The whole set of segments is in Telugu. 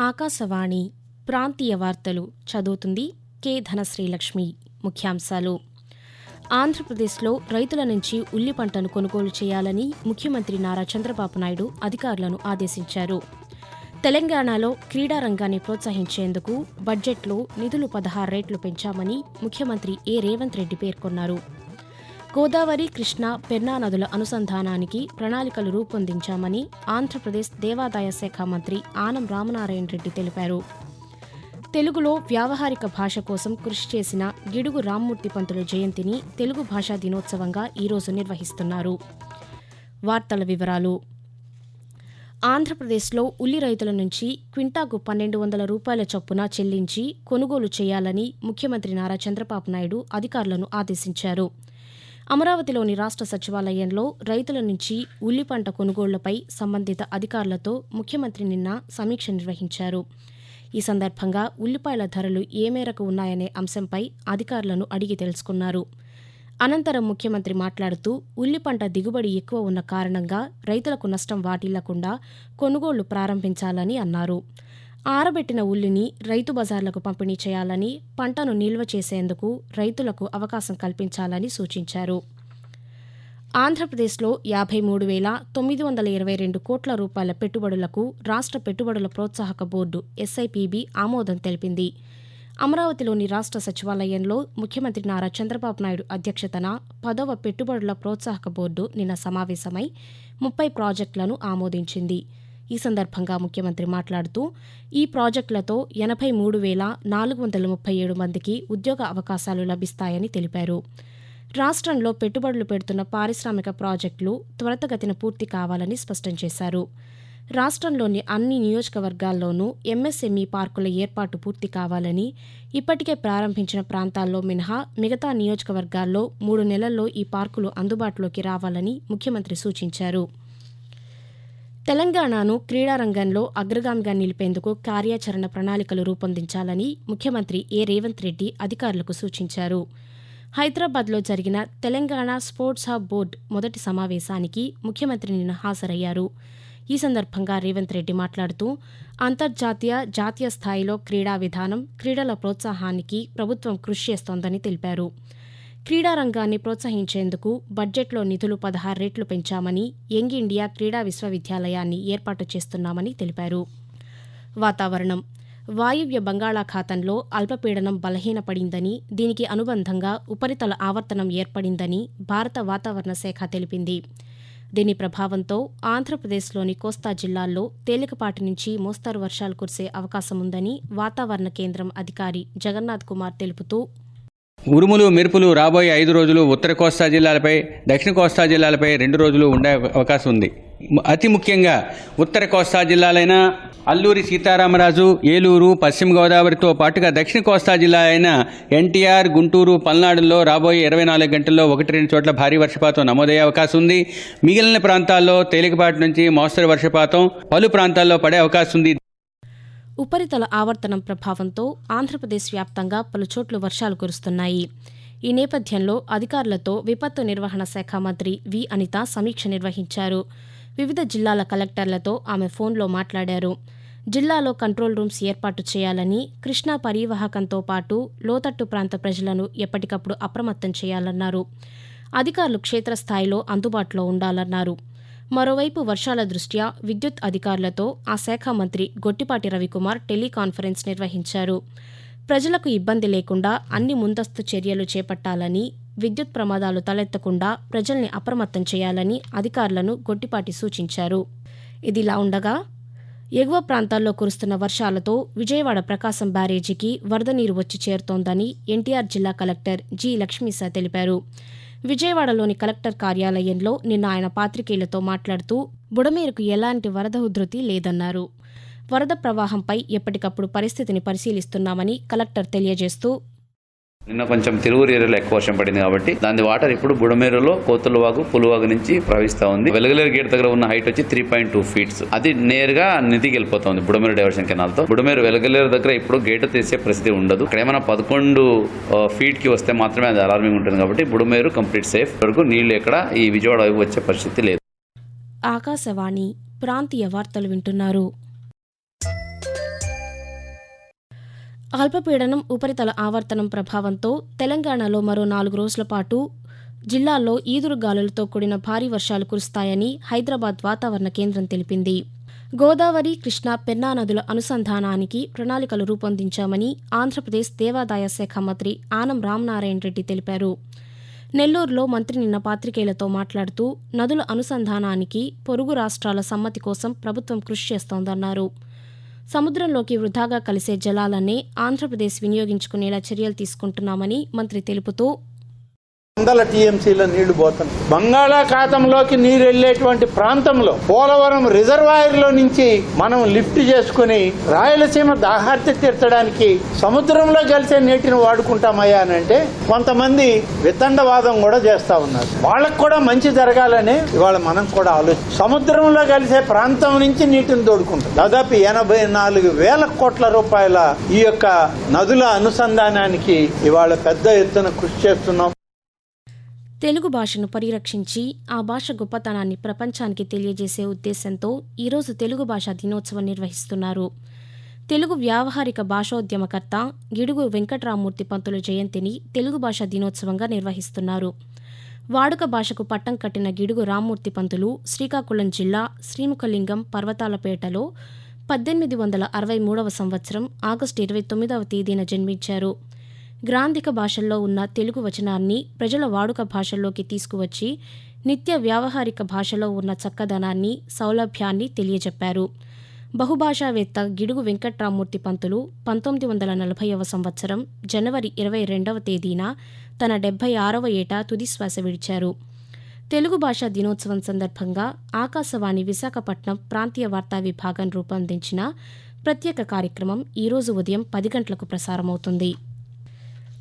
ఆకాశవాణి ప్రాంతీయ వార్తలు చదువుతుంది కె ధనశ్రీలక్ష్మి ముఖ్యాంశాలు. ఆంధ్రప్రదేశ్లో రైతుల నుంచి ఉల్లి పంటను కొనుగోలు చేయాలని ముఖ్యమంత్రి నారా చంద్రబాబు నాయుడు అధికారులను ఆదేశించారు. తెలంగాణలో క్రీడా రంగాన్ని ప్రోత్సహించేందుకు బడ్జెట్లో నిధులు పదహారు రేట్లు పెంచామని ముఖ్యమంత్రి ఏ రేవంత్ రెడ్డి పేర్కొన్నారు. గోదావరి కృష్ణ పెన్నా నదుల అనుసంధానానికి ప్రణాళికలు రూపొందించామని ఆంధ్రప్రదేశ్ దేవాదాయ శాఖ మంత్రి ఆనం రామనారాయణ రెడ్డి తెలిపారు. తెలుగులో వ్యావహారిక భాష కోసం కృషి చేసిన గిడుగు రామ్మూర్తి పంతుల జయంతిని తెలుగు భాషా దినోత్సవంగా ఈరోజు నిర్వహిస్తున్నారు. వార్తల వివరాలు. ఆంధ్రప్రదేశ్లో ఉల్లి రైతుల నుంచి క్వింటాకు పన్నెండు వందల రూపాయల చొప్పున చెల్లించి కొనుగోలు చేయాలని ముఖ్యమంత్రి నారా చంద్రబాబు నాయుడు అధికారులను ఆదేశించారు. అమరావతిలోని రాష్ట్ర సచివాలయంలో రైతుల నుంచి ఉల్లి పంట కొనుగోళ్ళపై సంబంధిత అధికారులతో ముఖ్యమంత్రి నిన్న సమీక్ష నిర్వహించారు. ఈ సందర్భంగా ఉల్లిపాయల ధరలు ఏ మేరకు ఉన్నాయనే అంశంపై అధికారులను అడిగి తెలుసుకున్నారు. అనంతరం ముఖ్యమంత్రి మాట్లాడుతూ ఉల్లి పంట దిగుబడి ఎక్కువ ఉన్న కారణంగా రైతులకు నష్టం వాటిల్లకుండా కొనుగోళ్ళు ప్రారంభించాలని అన్నారు. ఆరబెట్టిన ఉల్లిని రైతు బజార్లకు పంపిణీ చేయాలని పంటను నిల్వ చేసేందుకు రైతులకు అవకాశం కల్పించాలని సూచించారు. ఆంధ్రప్రదేశ్లో యాభై మూడు వేల తొమ్మిది వందల ఇరవై రెండు కోట్ల రూపాయల పెట్టుబడులకు రాష్ట్ర పెట్టుబడుల ప్రోత్సాహక బోర్డు ఎస్ఐపిబి ఆమోదం తెలిపింది. అమరావతిలోని రాష్ట్ర సచివాలయంలో ముఖ్యమంత్రి నారా చంద్రబాబు నాయుడు అధ్యక్షతన పదవ పెట్టుబడుల ప్రోత్సాహక బోర్డు నిన్న సమావేశమై ముప్పై ప్రాజెక్టులను ఆమోదించింది. ఈ సందర్భంగా ముఖ్యమంత్రి మాట్లాడుతూ ఈ ప్రాజెక్టులతో ఎనభై మూడు వేల నాలుగు వందల ముప్పై ఏడు మందికి ఉద్యోగ అవకాశాలు లభిస్తాయని తెలిపారు. రాష్ట్రంలో పెట్టుబడులు పెడుతున్న పారిశ్రామిక ప్రాజెక్టులు త్వరితగతిన పూర్తి కావాలని స్పష్టం చేశారు. రాష్ట్రంలోని అన్ని నియోజకవర్గాల్లోనూ ఎంఎస్ఎంఈ పార్కుల ఏర్పాటు పూర్తి కావాలని ఇప్పటికే ప్రారంభించిన ప్రాంతాల్లో మినహా మిగతా నియోజకవర్గాల్లో మూడు నెలల్లో ఈ పార్కులు అందుబాటులోకి రావాలని ముఖ్యమంత్రి సూచించారు. తెలంగాణను క్రీడారంగంలో అగ్రగామిగా నిలిపేందుకు కార్యాచరణ ప్రణాళికలు రూపొందించాలని ముఖ్యమంత్రి ఏ. రేవంత్ రెడ్డి అధికారులకు సూచించారు. హైదరాబాద్లో జరిగిన తెలంగాణ స్పోర్ట్స్ హబ్ బోర్డు మొదటి సమావేశానికి ముఖ్యమంత్రి నిన్న హాజరయ్యారు. ఈ సందర్భంగా రేవంత్ రెడ్డి మాట్లాడుతూ అంతర్జాతీయ జాతీయ స్థాయిలో క్రీడా విధానం క్రీడల ప్రోత్సాహానికి ప్రభుత్వం కృషి చేస్తోందని తెలిపారు. క్రీడారంగాన్ని ప్రోత్సహించేందుకు బడ్జెట్లో నిధులు పదహారు రెట్లు పెంచామని యంగ్ ఇండియా క్రీడా విశ్వవిద్యాలయాన్ని ఏర్పాటు చేస్తున్నామని తెలిపారు. వాతావరణం. వాయువ్య బంగాళాఖాతంలో అల్పపీడనం బలహీనపడిందని దీనికి అనుబంధంగా ఉపరితల ఆవర్తనం ఏర్పడిందని భారత వాతావరణ శాఖ తెలిపింది. దీని ప్రభావంతో ఆంధ్రప్రదేశ్లోని కోస్తా జిల్లాల్లో తేలికపాటి నుంచి మోస్తారు వర్షాలు కురిసే అవకాశముందని వాతావరణ కేంద్రం అధికారి జగన్నాథ్ కుమార్ తెలుపుతూ ఉరుములు మెరుపులు రాబోయే ఐదు రోజులు ఉత్తర కోస్తా జిల్లాలపై దక్షిణ కోస్తా జిల్లాలపై రెండు రోజులు ఉండే అవకాశం ఉంది. అతి ముఖ్యంగా ఉత్తర కోస్తా జిల్లాలైన అల్లూరి సీతారామరాజు ఏలూరు పశ్చిమ గోదావరితో పాటుగా దక్షిణ కోస్తా జిల్లా అయిన ఎన్టీఆర్ గుంటూరు పల్నాడులో రాబోయే ఇరవై నాలుగు గంటల్లో ఒకటి రెండు చోట్ల భారీ వర్షపాతం నమోదయ్యే అవకాశం ఉంది. మిగిలిన ప్రాంతాల్లో తేలికపాటి నుంచి మోస్తరు వర్షపాతం పలు ప్రాంతాల్లో పడే అవకాశం ఉంది. ఉపరితల ఆవర్తనం ప్రభావంతో ఆంధ్రప్రదేశ్ వ్యాప్తంగా పలుచోట్ల వర్షాలు కురుస్తున్నాయి. ఈ నేపథ్యంలో అధికారులతో విపత్తు నిర్వహణ శాఖ మంత్రి వి అనిత సమీక్ష నిర్వహించారు. వివిధ జిల్లాల కలెక్టర్లతో ఆమె ఫోన్లో మాట్లాడారు. జిల్లాలో కంట్రోల్ రూమ్స్ ఏర్పాటు చేయాలని కృష్ణా పరివాహకంతో పాటు లోతట్టు ప్రాంత ప్రజలను ఎప్పటికప్పుడు అప్రమత్తం చేయాలన్నారు. అధికారులు క్షేత్రస్థాయిలో అందుబాటులో ఉండాలన్నారు. మరోవైపు వర్షాల దృష్ట్యా విద్యుత్ అధికారులతో ఆ శాఖ మంత్రి గొట్టిపాటి రవికుమార్ టెలికాన్ఫరెన్స్ నిర్వహించారు. ప్రజలకు ఇబ్బంది లేకుండా అన్ని ముందస్తు చర్యలు చేపట్టాలని విద్యుత్ ప్రమాదాలు తలెత్తకుండా ప్రజల్ని అప్రమత్తం చేయాలని అధికారులను గొట్టిపాటి సూచించారు. ఇదిలా ఉండగా ఎగువ ప్రాంతాల్లో కురుస్తున్న వర్షాలతో విజయవాడ ప్రకాశం బ్యారేజీకి వరద నీరు వచ్చి చేరుతోందని ఎన్టీఆర్ జిల్లా కలెక్టర్ జి లక్ష్మీసా తెలిపారు. విజయవాడలోని కలెక్టర్ కార్యాలయంలో నిన్న ఆయన పాత్రికేయులతో మాట్లాడుతూ బుడమేరుకు ఎలాంటి వరద ఉధృతి లేదన్నారు. వరద ప్రవాహంపై ఎప్పటికప్పుడు పరిస్థితిని పరిశీలిస్తున్నామని కలెక్టర్ తెలియజేస్తూ నిన్న కొంచెం తిరువురు ఏరియాలో ఎక్కువ వర్షం పడింది కాబట్టి దాని వాటర్ ఇప్పుడు బుడమేరులో కోతులవాగు పులువాగు నుంచి ప్రవహిస్తా ఉంది. వెలగలేరు గేట్ దగ్గర ఉన్న హైట్ వచ్చి త్రీ పాయింట్ టూ ఫీట్స్ అది నేరుగా నిధికి వెళ్ళిపోతుంది బుడమేరు డైవర్షన్ కెనాల్తో. బుడమేరు వెలగలేరు దగ్గర ఇప్పుడు గేట్ తీసే పరిస్థితి ఉండదు. ఇక్కడ ఏమైనా పదకొండు ఫీట్కి వస్తే మాత్రమే అది అలార్మింగ్ ఉంటుంది కాబట్టి బుడమేరు కంప్లీట్ సేఫ్ వరకు నీళ్ళు ఎక్కడ ఈ విజయవాడ వైపు వచ్చే పరిస్థితి లేదు. ఆకాశవాణి ప్రాంతీయ వార్తలు వింటున్నారు. అల్పపీడనం ఉపరితల ఆవర్తనం ప్రభావంతో తెలంగాణలో మరో నాలుగు రోజుల పాటు జిల్లాల్లో ఈదురుగాలులతో కూడిన భారీ వర్షాలు కురుస్తాయని హైదరాబాద్ వాతావరణ కేంద్రం తెలిపింది. గోదావరి కృష్ణా పెన్నా నదుల అనుసంధానానికి ప్రణాళికలు రూపొందించామని ఆంధ్రప్రదేశ్ దేవాదాయ శాఖ మంత్రి ఆనం రామనారాయణ రెడ్డి తెలిపారు. నెల్లూరులో మంత్రి నిన్న పాత్రికేయులతో మాట్లాడుతూ నదుల అనుసంధానానికి పొరుగు రాష్ట్రాల సమ్మతి కోసం ప్రభుత్వం కృషి చేస్తోందన్నారు. సముద్రంలోకి వృధాగా కలిసే జలాలన్నీ ఆంధ్రప్రదేశ్ వినియోగించుకునేలా చర్యలు తీసుకుంటున్నామని మంత్రి తెలుపుతూ వందల టీఎంసీల నీళ్ళు పోతాం. బంగాళాఖాతంలోకి నీరు వెళ్ళేటువంటి ప్రాంతంలో పోలవరం రిజర్వాయర్లో నుంచి మనం లిఫ్ట్ చేసుకుని రాయలసీమ దాహార్తి తీర్చడానికి సముద్రంలో కలిసే నీటిని వాడుకుంటామయ్యా అని అంటే కొంతమంది వితండవాదం కూడా చేస్తా ఉన్నారు. వాళ్ళకు కూడా మంచి జరగాలని ఇవాళ మనం కూడా ఆలోచి సముద్రంలో కలిసే ప్రాంతం నుంచి నీటిని తోడుకుంటాం దాదాపు ఎనభై నాలుగు వేల కోట్ల రూపాయల ఈ యొక్క నదుల అనుసంధానానికి ఇవాళ పెద్ద ఎత్తున కృషి చేస్తున్నాం. తెలుగు భాషను పరిరక్షించి ఆ భాష గొప్పతనాన్ని ప్రపంచానికి తెలియజేసే ఉద్దేశంతో ఈరోజు తెలుగు భాషా దినోత్సవం నిర్వహిస్తున్నారు. తెలుగు వ్యావహారిక భాషోద్యమకర్త గిడుగు వెంకట్రామూర్తి పంతుల జయంతిని తెలుగు భాషా దినోత్సవంగా నిర్వహిస్తున్నారు. వాడుక భాషకు పట్టం కట్టిన గిడుగు రామ్మూర్తి పంతులు శ్రీకాకుళం జిల్లా శ్రీముఖలింగం పర్వతాలపేటలో పద్దెనిమిది వందల అరవై మూడవ సంవత్సరం ఆగస్టు ఇరవై తొమ్మిదవ తేదీన జన్మించారు. గ్రాంధిక భాషల్లో ఉన్న తెలుగు వచనాన్ని ప్రజల వాడుక భాషల్లోకి తీసుకువచ్చి నిత్య వ్యావహారిక భాషలో ఉన్న చక్కదనాన్ని సౌలభ్యాన్ని తెలియజెప్పారు. బహుభాషావేత్త గిడుగు వెంకట్రామూర్తి పంతులు పంతొమ్మిది వందల నలభైవ సంవత్సరం జనవరి ఇరవై రెండవ తేదీన తన డెబ్బై ఆరవ ఏట తుదిశ్వాస విడిచారు. తెలుగు భాషా దినోత్సవం సందర్భంగా ఆకాశవాణి విశాఖపట్నం ప్రాంతీయ వార్తా విభాగం రూపొందించిన ప్రత్యేక కార్యక్రమం ఈరోజు ఉదయం పది గంటలకు ప్రసారమవుతుంది.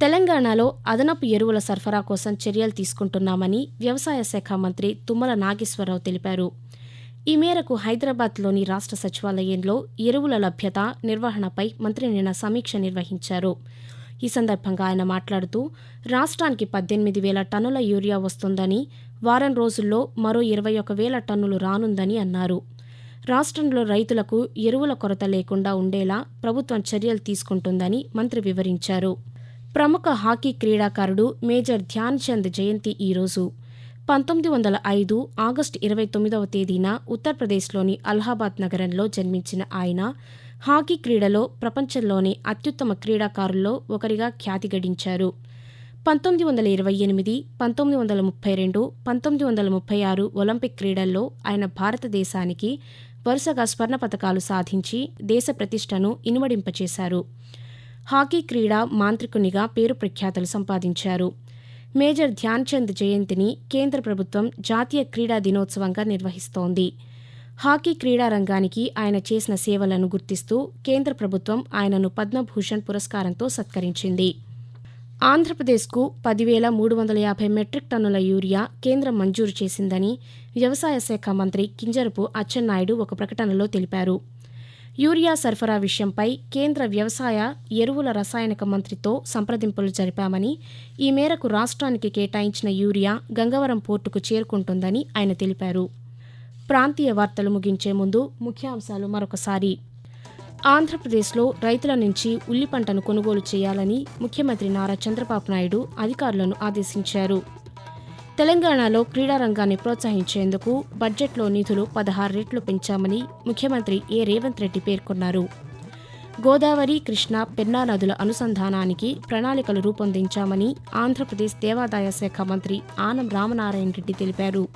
తెలంగాణలో అదనపు ఎరువుల సరఫరా కోసం చర్యలు తీసుకుంటున్నామని వ్యవసాయ శాఖ మంత్రి తుమ్మల నాగేశ్వరరావు తెలిపారు. ఈ మేరకు హైదరాబాద్లోని రాష్ట్ర సచివాలయంలో ఎరువుల లభ్యత నిర్వహణపై మంత్రి నిన్న సమీక్ష నిర్వహించారు. ఈ సందర్భంగా ఆయన మాట్లాడుతూ రాష్ట్రానికి పద్దెనిమిది వేల టన్నుల యూరియా వస్తుందని వారం రోజుల్లో మరో ఇరవై ఒక వేల టన్నులు రానుందని అన్నారు. రాష్ట్రంలో రైతులకు ఎరువుల కొరత లేకుండా ఉండేలా ప్రభుత్వం చర్యలు తీసుకుంటుందని మంత్రి వివరించారు. ప్రముఖ హాకీ క్రీడాకారుడు మేజర్ ధ్యాన్ చంద్ జయంతి ఈరోజు పంతొమ్మిది వందల ఐదు ఆగస్టు ఇరవై తొమ్మిదవ తేదీన ఉత్తరప్రదేశ్లోని అలహాబాద్ నగరంలో జన్మించిన ఆయన హాకీ క్రీడలో ప్రపంచంలోనే అత్యుత్తమ క్రీడాకారుల్లో ఒకరిగా ఖ్యాతి గడించారు. పంతొమ్మిది వందల ఇరవై ఎనిమిది పంతొమ్మిది వందల ముప్పై రెండు పంతొమ్మిది వందల ముప్పై ఆరు ఒలింపిక్ క్రీడల్లో ఆయన భారతదేశానికి వరుసగా స్వర్ణ పతకాలు సాధించి దేశ ప్రతిష్టను ఇనుమడింపచేశారు. హాకీ క్రీడా మాంత్రికునిగా పేరు ప్రఖ్యాతలు సంపాదించారు. మేజర్ ధ్యాన్ చంద్ జయంతిని కేంద్ర ప్రభుత్వం జాతీయ క్రీడా దినోత్సవంగా నిర్వహిస్తోంది. హాకీ క్రీడా రంగానికి ఆయన చేసిన సేవలను గుర్తిస్తూ కేంద్ర ప్రభుత్వం ఆయనను పద్మభూషణ్ పురస్కారంతో సత్కరించింది. ఆంధ్రప్రదేశ్కు పదివేల మూడు వందల యాభై మెట్రిక్ టన్నుల యూరియా కేంద్రం మంజూరు చేసిందని వ్యవసాయ శాఖ మంత్రి కింజరపు అచ్చెన్నాయుడు ఒక ప్రకటనలో తెలిపారు. యూరియా సరఫరా విషయంపై కేంద్ర వ్యవసాయ ఎరువుల రసాయనిక మంత్రితో సంప్రదింపులు జరిపామని ఈ మేరకు రాష్ట్రానికి కేటాయించిన యూరియా గంగవరం పోర్టుకు చేరుకుంటుందని ఆయన తెలిపారు. ప్రాంతీయ వార్తలు ముగించే ముందు ముఖ్యాంశాలు మరొకసారి. ఆంధ్రప్రదేశ్లో రైతుల నుంచి ఉల్లి పంటను కొనుగోలు చేయాలని ముఖ్యమంత్రి నారా చంద్రబాబు నాయుడు అధికారులను ఆదేశించారు. తెలంగాణలో క్రీడారంగాన్ని ప్రోత్సహించేందుకు బడ్జెట్లో నిధులు పదహారు రెట్లు పెంచామని ముఖ్యమంత్రి ఏ రేవంత్ రెడ్డి పేర్కొన్నారు. గోదావరి కృష్ణా పెన్నా నదుల అనుసంధానానికి ప్రణాళికలు రూపొందించామని ఆంధ్రప్రదేశ్ దేవాదాయ శాఖ మంత్రి ఆనం రామనారాయణ రెడ్డి తెలిపారు.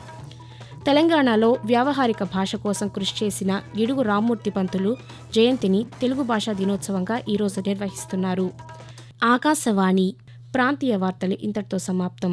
తెలంగాణలో వ్యావహారిక భాష కోసం కృషి చేసిన గిడుగు రామ్మూర్తి పంతులు జయంతిని తెలుగు భాషా దినోత్సవంగా ఈరోజు నిర్వహిస్తున్నారు. ఆకాశవాణి ప్రాంతీయ వార్తలు ఇంతటితో సమాప్తం.